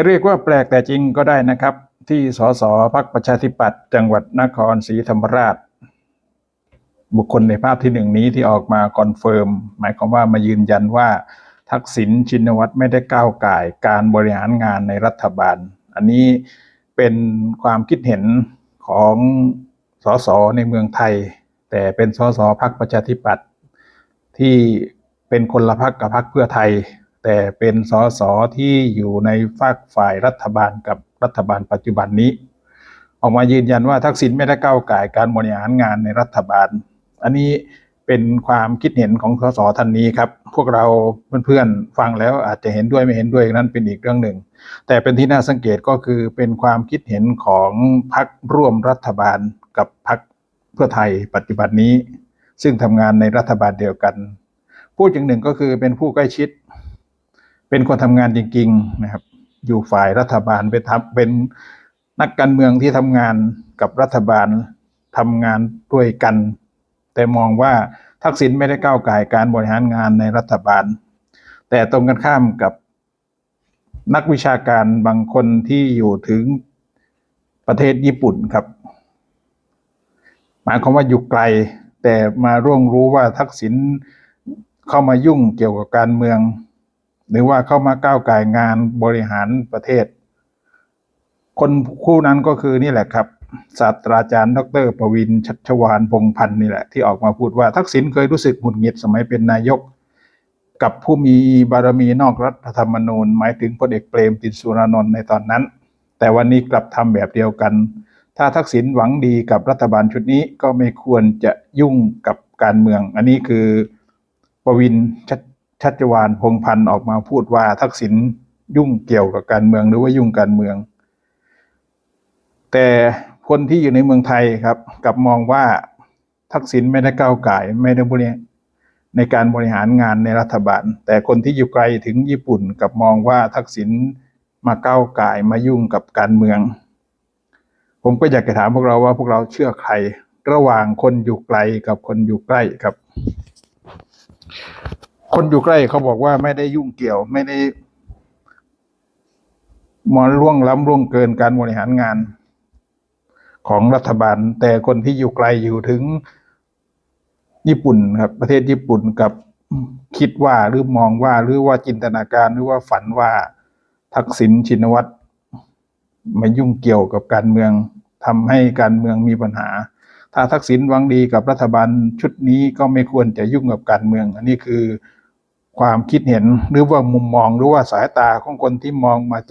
จะเรียกว่าแปลกแต่จริงก็ได้นะครับ ที่สสพักประชาธิปัตย์จังหวัดนครศรีธรรมราช บุคคลในภาพที่หนึ่งนี้ที่ออกมาคอนเฟิร์ม หมายความว่ามายืนยันว่า ทักษิณชินวัตรไม่ได้ก้าวไก่การบริหารงานในรัฐบาล อันนี้เป็นความคิดเห็นของสสในเมืองไทย แต่เป็นสสพักประชาธิปัตย์ที่เป็นคนละพักกับพักเพื่อไทย แต่เป็นสสที่อยู่ในฝากฝ่ายรัฐบาลกับรัฐบาลปัจจุบันนี้ ออกมายืนยันว่าทักษิณไม่ได้ก้าวไก่การบริหารงานในรัฐบาล อันนี้เป็นความคิดเห็นของสสท่านนี้ครับ พวกเราเพื่อนๆฟังแล้วอาจจะเห็นด้วยไม่เห็นด้วยนั้นเป็นอีกเรื่องหนึ่ง แต่เป็นที่น่าสังเกตก็คือเป็นความคิดเห็นของพรรคร่วมรัฐบาลกับพรรคเพื่อไทยปัจจุบันนี้ ซึ่งทำงานในรัฐบาลเดียวกันพูดอย่างหนึ่งก็คือเป็นผู้ใกล้ชิด เป็นคนทำงานจริงๆนะครับ อยู่ฝ่ายรัฐบาลเป็นทับเป็นนักการเมืองที่ทำงานกับรัฐบาลทำงานด้วยกัน แต่มองว่าทักษิณไม่ได้ก้าวไก่การบริหารงานในรัฐบาล แต่ตรงกันข้ามกับนักวิชาการบางคนที่อยู่ถึงประเทศญี่ปุ่นครับ หมายความว่าอยู่ไกล แต่มาร่วงรู้ว่าทักษิณเข้ามายุ่งเกี่ยวกับการเมือง หรือว่าเข้ามาก้าวไก่งานบริหารประเทศ คนคู่นั้นก็คือนี่แหละครับศาสตราจารย์ ดรประวินชัชวานพงพันธ์นี่แหละที่ออกมาพูดว่าทักษิณเคยรู้สึกหงุดหงิดสมัยเป็นนายก กับผู้มีบารมีนอกรัฐธรรมนูญ หมายถึงพลเอกเปรมตินสุรานนท์ในตอนนั้น แต่วันนี้กลับทำแบบเดียวกัน ถ้าทักษิณหวังดีกับรัฐบาลชุดนี้ก็ไม่ควรจะยุ่งกับการเมือง อันนี้คือประวินชั ชัชวานพงพันธ์ออกมาพูดว่าทักษิณยุ่งเกี่ยวกับการเมืองหรือว่ายุ่งการเมือง แต่คนที่อยู่ในเมืองไทยครับกลับมองว่าทักษิณไม่ได้ก้าวไก่ไม่ได้บริในการบริหารงานในรัฐบาล แต่คนที่อยู่ไกลถึงญี่ปุ่นกลับมองว่าทักษิณมาก้าวไก่มายุ่งกับการเมือง ผมก็อยากจะถามพวกเราว่าพวกเราเชื่อใครระหว่างคนอยู่ไกลกับคนอยู่ใกล้ครับ คนอยู่ใกล้เขาบอกว่าไม่ได้ยุ่งเกี่ยวไม่ได้มาล่วงล้ำล่วงเกินการบริหารงาน ของรัฐบาล แต่คนที่อยู่ไกลอยู่ถึงญี่ปุ่นครับ ประเทศญี่ปุ่นกับคิดว่าหรือมองว่าหรือว่าจินตนาการหรือว่าฝันว่าทักษิณชินวัตรมายุ่งเกี่ยวกับการเมืองทำให้การเมืองมีปัญหา ถ้าทักษิณหวังดีกับรัฐบาลชุดนี้ก็ไม่ควรจะยุ่งกับการเมือง อันนี้คือ ความคิดเห็นหรือว่ามุมมองหรือว่าสายตาของคนที่มองมาจาก